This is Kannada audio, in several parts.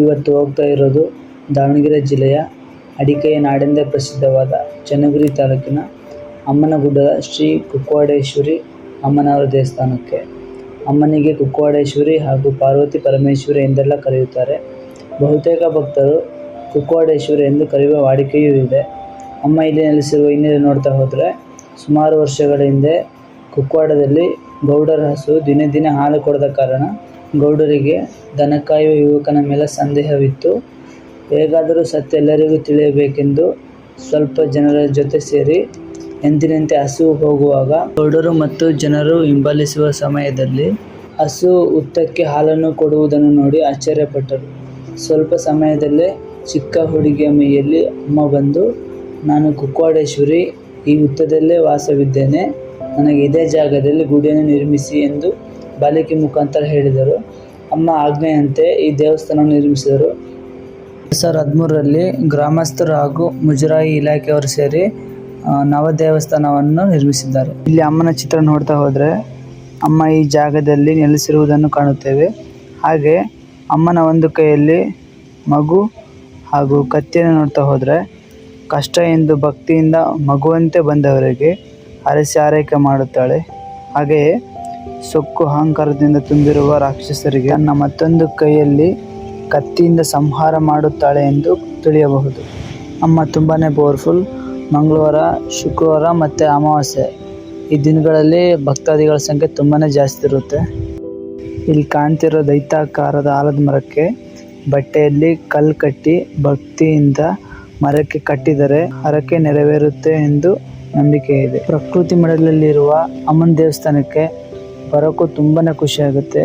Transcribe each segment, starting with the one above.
ನಾವಿವತ್ತು ಹೋಗ್ತಾ ಇರೋದು ದಾವಣಗೆರೆ ಜಿಲ್ಲೆಯ ಅಡಿಕೆಯ ನಾಡೆಂದೇ ಪ್ರಸಿದ್ಧವಾದ ಚನ್ನಗಿರಿ ತಾಲೂಕಿನ ಅಮ್ಮನಗುಡ್ಡದ ಶ್ರೀ ಕುಕ್ವಾಡೇಶ್ವರಿ ಅಮ್ಮನವರ ದೇವಸ್ಥಾನಕ್ಕೆ. ಅಮ್ಮನಿಗೆ ಕುಕ್ವಾಡೇಶ್ವರಿ ಹಾಗೂ ಪಾರ್ವತಿ ಪರಮೇಶ್ವರಿ ಎಂದೆಲ್ಲ ಕರೆಯುತ್ತಾರೆ. ಬಹುತೇಕ ಭಕ್ತರು ಕುಕ್ವಾಡೇಶ್ವರಿ ಎಂದು ಕರೆಯುವ ವಾಡಿಕೆಯೂ ಇದೆ. ಅಮ್ಮ ಇಲ್ಲಿ ನೆಲೆಸಿರುವ ಹಿನ್ನೆಲೆ ನೋಡ್ತಾ ಹೋದರೆ, ಸುಮಾರು ವರ್ಷಗಳ ಹಿಂದೆ ಕುಕ್ವಾಡದಲ್ಲಿ ಗೌಡರ ಹಸು ದಿನೇ ದಿನೇ ಹಾಲು ಕೊಡದ ಕಾರಣ ಗೌಡರಿಗೆ ದನ ಕಾಯುವ ಯುವಕನ ಮೇಲೆ ಸಂದೇಹವಿತ್ತು. ಹೇಗಾದರೂ ಸತ್ಯ ಎಲ್ಲರಿಗೂ ತಿಳಿಯಬೇಕೆಂದು ಸ್ವಲ್ಪ ಜನರ ಜೊತೆ ಸೇರಿ ಎಂದಿನಂತೆ ಹಸು ಹೋಗುವಾಗ ಗೌಡರು ಮತ್ತು ಜನರು ಹಿಂಬಾಲಿಸುವ ಸಮಯದಲ್ಲಿ ಹಸು ಹುತ್ತಕ್ಕೆ ಹಾಲನ್ನು ಕೊಡುವುದನ್ನು ನೋಡಿ ಆಶ್ಚರ್ಯಪಟ್ಟರು. ಸ್ವಲ್ಪ ಸಮಯದಲ್ಲೇ ಚಿಕ್ಕ ಹುಡುಗಿಯ ಮೈಯಲ್ಲಿ ಅಮ್ಮ ಬಂದು, ನಾನು ಕುಕ್ವಾಡೇಶ್ವರಿ, ಈ ಹುತ್ತದಲ್ಲೇ ವಾಸವಿದ್ದೇನೆ. ನನಗೆ ಇದೇ ಜಾಗದಲ್ಲಿ ಗುಡಿಯನ್ನು ನಿರ್ಮಿಸಿ ಎಂದು ಬಾಲಿಕೆ ಮುಖಾಂತರ ಹೇಳಿದರು. ಅಮ್ಮ ಆಜ್ಞೆಯಂತೆ ಈ ದೇವಸ್ಥಾನ ನಿರ್ಮಿಸಿದರು. ಎರಡು ಸಾವಿರದ ಹದಿಮೂರರಲ್ಲಿ ಗ್ರಾಮಸ್ಥರು ಹಾಗೂ ಮುಜರಾಯಿ ಇಲಾಖೆಯವರು ಸೇರಿ ನವ ದೇವಸ್ಥಾನವನ್ನು ನಿರ್ಮಿಸಿದ್ದಾರೆ. ಇಲ್ಲಿ ಅಮ್ಮನ ಚಿತ್ರ ನೋಡ್ತಾ ಹೋದರೆ, ಅಮ್ಮ ಈ ಜಾಗದಲ್ಲಿ ನೆಲೆಸಿರುವುದನ್ನು ಕಾಣುತ್ತೇವೆ. ಹಾಗೆ ಅಮ್ಮನ ಒಂದು ಕೈಯಲ್ಲಿ ಮಗು ಹಾಗೂ ಕತ್ತಿಯನ್ನು ನೋಡ್ತಾ ಹೋದರೆ, ಕಷ್ಟ ಎಂದು ಭಕ್ತಿಯಿಂದ ಮಗುವಂತೆ ಬಂದವರಿಗೆ ಅರಸಿ ಆರೈಕೆ ಮಾಡುತ್ತಾಳೆ. ಹಾಗೆಯೇ ಸೊಕ್ಕು ಅಹಂಕಾರದಿಂದ ತುಂಬಿರುವ ರಾಕ್ಷಸರಿಗೆ ತನ್ನ ಮತ್ತೊಂದು ಕೈಯಲ್ಲಿ ಕತ್ತಿಯಿಂದ ಸಂಹಾರ ಮಾಡುತ್ತಾಳೆ ಎಂದು ತಿಳಿಯಬಹುದು. ಅಮ್ಮ ತುಂಬಾ ಪವರ್ಫುಲ್ ಮಂಗಳವಾರ, ಶುಕ್ರವಾರ ಮತ್ತು ಅಮಾವಾಸ್ಯೆ. ಈ ದಿನಗಳಲ್ಲಿ ಭಕ್ತಾದಿಗಳ ಸಂಖ್ಯೆ ತುಂಬಾ ಜಾಸ್ತಿ ಇರುತ್ತೆ. ಇಲ್ಲಿ ಕಾಣ್ತಿರೋ ದೈತಾಕಾರದ ಆಲದ ಮರಕ್ಕೆ ಬಟ್ಟೆಯಲ್ಲಿ ಕಲ್ಲು ಕಟ್ಟಿ ಭಕ್ತಿಯಿಂದ ಮರಕ್ಕೆ ಕಟ್ಟಿದರೆ ಹರಕೆ ನೆರವೇರುತ್ತೆ ಎಂದು ನಂಬಿಕೆ ಇದೆ. ಪ್ರಕೃತಿ ಮಡಲಲ್ಲಿರುವ ಅಮ್ಮನ ದೇವಸ್ಥಾನಕ್ಕೆ ಬರೋಕ್ಕೂ ತುಂಬಾನೇ ಖುಷಿ ಆಗುತ್ತೆ.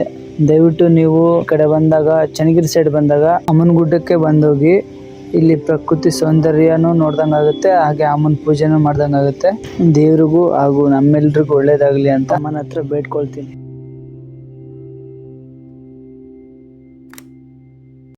ದಯವಿಟ್ಟು ನೀವು ಕಡೆ ಬಂದಾಗ, ಚನ್ನಗಿರಿ ಸೈಡ್ ಬಂದಾಗ ಅಮ್ಮನ ಗುಡ್ಡಕ್ಕೆ ಬಂದೋಗಿ ಇಲ್ಲಿ ಪ್ರಕೃತಿ ಸೌಂದರ್ಯನೂ ನೋಡ್ದಂಗಾಗುತ್ತೆ ಹಾಗೆ ಅಮ್ಮನ ಪೂಜೆನೂ ಮಾಡ್ದಂಗಾಗುತ್ತೆ ದೇವ್ರಿಗೂ ಹಾಗೂ ನಮ್ಮೆಲ್ರಿಗೂ ಒಳ್ಳೇದಾಗಲಿ ಅಂತ ಅಮ್ಮನ ಹತ್ರ ಬೇಡ್ಕೊಳ್ತೀನಿ.